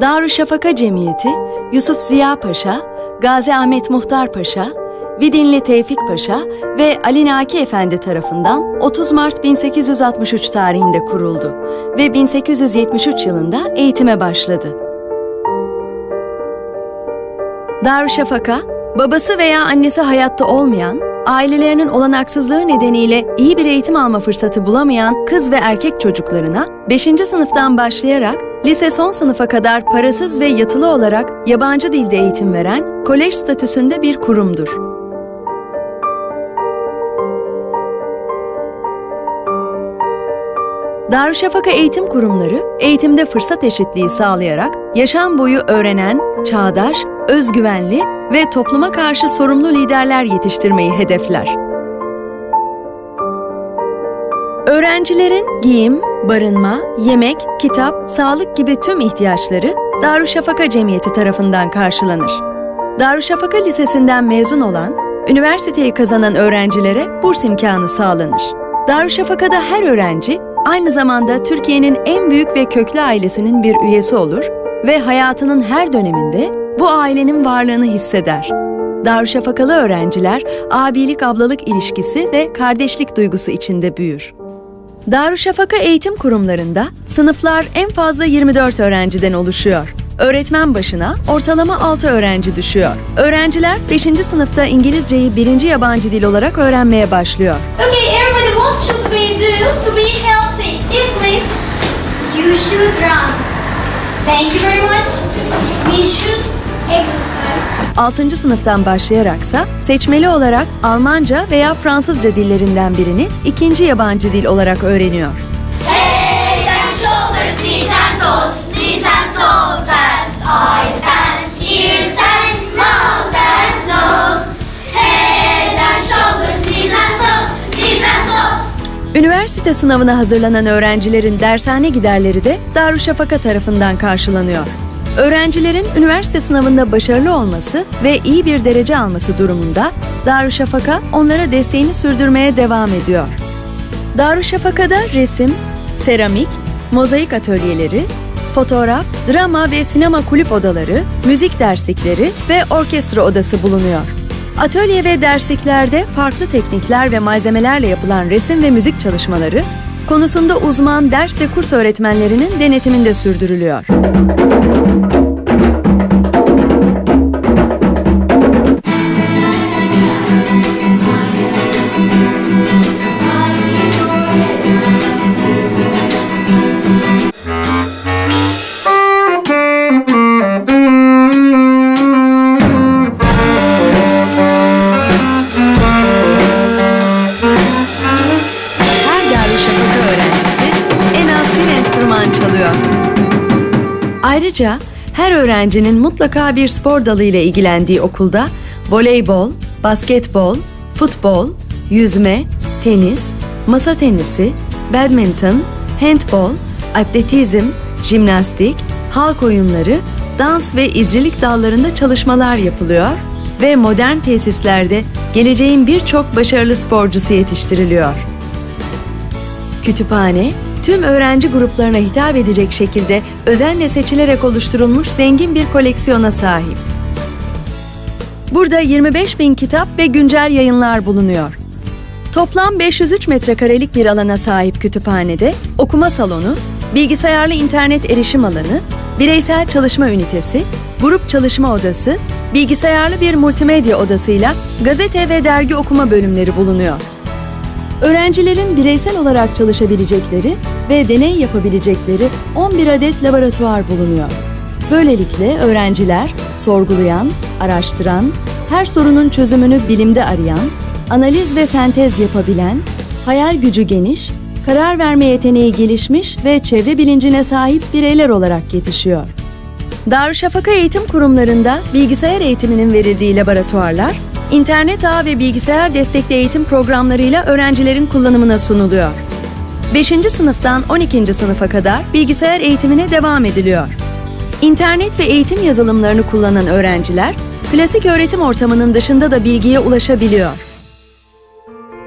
Darüşşafaka Cemiyeti, Yusuf Ziya Paşa, Gazi Ahmet Muhtar Paşa, Vidinli Tevfik Paşa ve Ali Naki Efendi tarafından 30 Mart 1863 tarihinde kuruldu ve 1873 yılında eğitime başladı. Darüşşafaka, babası veya annesi hayatta olmayan, ailelerinin olanaksızlığı nedeniyle iyi bir eğitim alma fırsatı bulamayan kız ve erkek çocuklarına 5. sınıftan başlayarak lise son sınıfa kadar parasız ve yatılı olarak yabancı dilde eğitim veren kolej statüsünde bir kurumdur. Darüşşafaka eğitim kurumları eğitimde fırsat eşitliği sağlayarak yaşam boyu öğrenen, çağdaş, özgüvenli ve topluma karşı sorumlu liderler yetiştirmeyi hedefler. Öğrencilerin giyim, barınma, yemek, kitap, sağlık gibi tüm ihtiyaçları Darüşşafaka Cemiyeti tarafından karşılanır. Darüşşafaka Lisesi'nden mezun olan, üniversiteyi kazanan öğrencilere burs imkanı sağlanır. Darüşşafaka'da her öğrenci aynı zamanda Türkiye'nin en büyük ve köklü ailesinin bir üyesi olur ve hayatının her döneminde bu ailenin varlığını hisseder. Darüşşafakalı öğrenciler abilik ablalık ilişkisi ve kardeşlik duygusu içinde büyür. Darüşşafaka eğitim kurumlarında sınıflar en fazla 24 öğrenciden oluşuyor. Öğretmen başına ortalama 6 öğrenci düşüyor. Öğrenciler 5. sınıfta İngilizceyi birinci yabancı dil olarak öğrenmeye başlıyor. Okay, everybody, what should we do to be healthy? Yes, please. You should run. Thank you very much. We should exercise. 6. sınıftan başlayaraksa seçmeli olarak Almanca veya Fransızca dillerinden birini ikinci yabancı dil olarak öğreniyor. Head and shoulders, knees and toes, knees and toes, and eyes and ears and mouth and nose. Head and shoulders, knees and toes, knees and toes. Üniversite sınavına hazırlanan öğrencilerin dershane giderleri de Darüşşafaka tarafından karşılanıyor. Öğrencilerin üniversite sınavında başarılı olması ve iyi bir derece alması durumunda Darüşşafaka onlara desteğini sürdürmeye devam ediyor. Darüşşafaka'da resim, seramik, mozaik atölyeleri, fotoğraf, drama ve sinema kulüp odaları, müzik derslikleri ve orkestra odası bulunuyor. Atölye ve dersliklerde farklı teknikler ve malzemelerle yapılan resim ve müzik çalışmaları konusunda uzman ders ve kurs öğretmenlerinin denetiminde sürdürülüyor. Ayrıca her öğrencinin mutlaka bir spor dalı ile ilgilendiği okulda voleybol, basketbol, futbol, yüzme, tenis, masa tenisi, badminton, handbol, atletizm, jimnastik, halk oyunları, dans ve izcilik dallarında çalışmalar yapılıyor ve modern tesislerde geleceğin birçok başarılı sporcusu yetiştiriliyor. Kütüphane, tüm öğrenci gruplarına hitap edecek şekilde özenle seçilerek oluşturulmuş zengin bir koleksiyona sahip. Burada 25 bin kitap ve güncel yayınlar bulunuyor. Toplam 503 metrekarelik bir alana sahip kütüphanede okuma salonu, bilgisayarlı internet erişim alanı, bireysel çalışma ünitesi, grup çalışma odası, bilgisayarlı bir multimedya odasıyla gazete ve dergi okuma bölümleri bulunuyor. Öğrencilerin bireysel olarak çalışabilecekleri ve deney yapabilecekleri 11 adet laboratuvar bulunuyor. Böylelikle öğrenciler sorgulayan, araştıran, her sorunun çözümünü bilimde arayan, analiz ve sentez yapabilen, hayal gücü geniş, karar verme yeteneği gelişmiş ve çevre bilincine sahip bireyler olarak yetişiyor. Darüşşafaka eğitim kurumlarında bilgisayar eğitiminin verildiği laboratuvarlar, internet ağ ve bilgisayar destekli eğitim programlarıyla öğrencilerin kullanımına sunuluyor. 5. sınıftan 12. sınıfa kadar bilgisayar eğitimine devam ediliyor. İnternet ve eğitim yazılımlarını kullanan öğrenciler, klasik öğretim ortamının dışında da bilgiye ulaşabiliyor.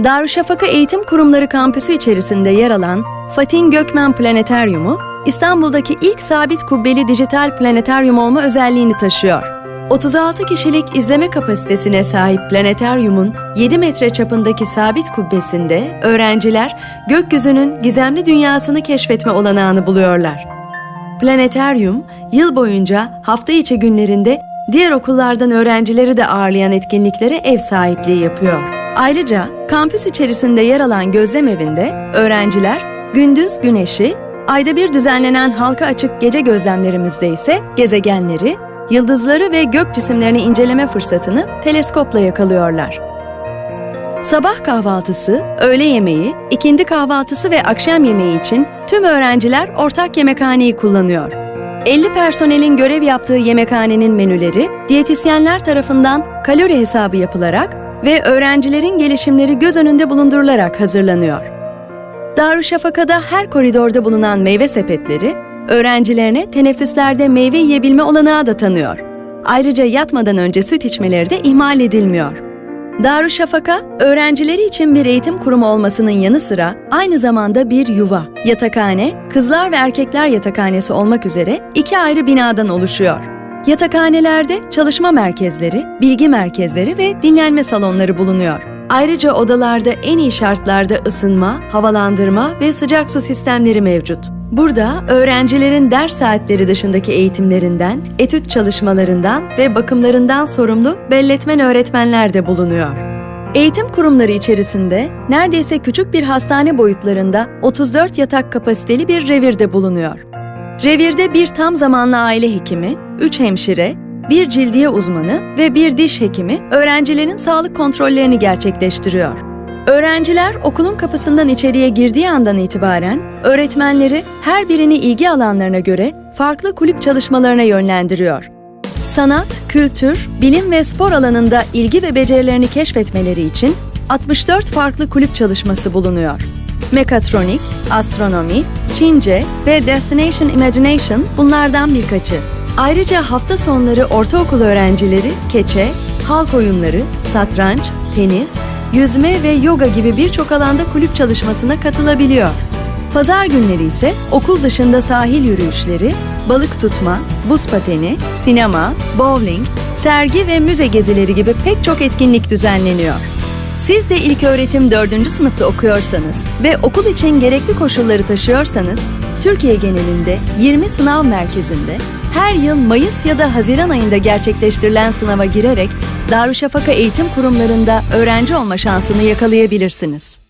Darüşşafaka Eğitim Kurumları kampüsü içerisinde yer alan Fatin Gökmen Planetaryumu, İstanbul'daki ilk sabit kubbeli dijital planetaryum olma özelliğini taşıyor. 36 kişilik izleme kapasitesine sahip planetaryumun 7 metre çapındaki sabit kubbesinde öğrenciler gökyüzünün gizemli dünyasını keşfetme olanağını buluyorlar. Planetaryum, yıl boyunca hafta içi günlerinde diğer okullardan öğrencileri de ağırlayan etkinliklere ev sahipliği yapıyor. Ayrıca kampüs içerisinde yer alan gözlem evinde öğrenciler gündüz güneşi, ayda bir düzenlenen halka açık gece gözlemlerimizde ise gezegenleri, yıldızları ve gök cisimlerini inceleme fırsatını teleskopla yakalıyorlar. Sabah kahvaltısı, öğle yemeği, ikindi kahvaltısı ve akşam yemeği için tüm öğrenciler ortak yemekhaneyi kullanıyor. 50 personelin görev yaptığı yemekhanenin menüleri diyetisyenler tarafından kalori hesabı yapılarak ve öğrencilerin gelişimleri göz önünde bulundurularak hazırlanıyor. Darüşşafaka'da her koridorda bulunan meyve sepetleri, öğrencilerine teneffüslerde meyve yiyebilme olanağı da tanıyor. Ayrıca yatmadan önce süt içmeleri de ihmal edilmiyor. Darüşşafaka, öğrencileri için bir eğitim kurumu olmasının yanı sıra aynı zamanda bir yuva, yatakhane, kızlar ve erkekler yatakhanesi olmak üzere iki ayrı binadan oluşuyor. Yatakhanelerde çalışma merkezleri, bilgi merkezleri ve dinlenme salonları bulunuyor. Ayrıca odalarda en iyi şartlarda ısınma, havalandırma ve sıcak su sistemleri mevcut. Burada öğrencilerin ders saatleri dışındaki eğitimlerinden, etüt çalışmalarından ve bakımlarından sorumlu belletmen öğretmenler de bulunuyor. Eğitim kurumları içerisinde neredeyse küçük bir hastane boyutlarında 34 yatak kapasiteli bir revirde bulunuyor. Revirde bir tam zamanlı aile hekimi, 3 hemşire, bir cildiye uzmanı ve bir diş hekimi öğrencilerin sağlık kontrollerini gerçekleştiriyor. Öğrenciler okulun kapısından içeriye girdiği andan itibaren öğretmenleri her birini ilgi alanlarına göre farklı kulüp çalışmalarına yönlendiriyor. Sanat, kültür, bilim ve spor alanında ilgi ve becerilerini keşfetmeleri için 64 farklı kulüp çalışması bulunuyor. Mekatronik, astronomi, Çince ve Destination Imagination bunlardan birkaçı. Ayrıca hafta sonları ortaokul öğrencileri keçe, halk oyunları, satranç, tenis, yüzme ve yoga gibi birçok alanda kulüp çalışmasına katılabiliyor. Pazar günleri ise okul dışında sahil yürüyüşleri, balık tutma, buz pateni, sinema, bowling, sergi ve müze gezileri gibi pek çok etkinlik düzenleniyor. Siz de ilk öğretim 4. sınıfta okuyorsanız ve okul için gerekli koşulları taşıyorsanız, Türkiye genelinde 20 sınav merkezinde her yıl Mayıs ya da Haziran ayında gerçekleştirilen sınava girerek Darüşşafaka eğitim kurumlarında öğrenci olma şansını yakalayabilirsiniz.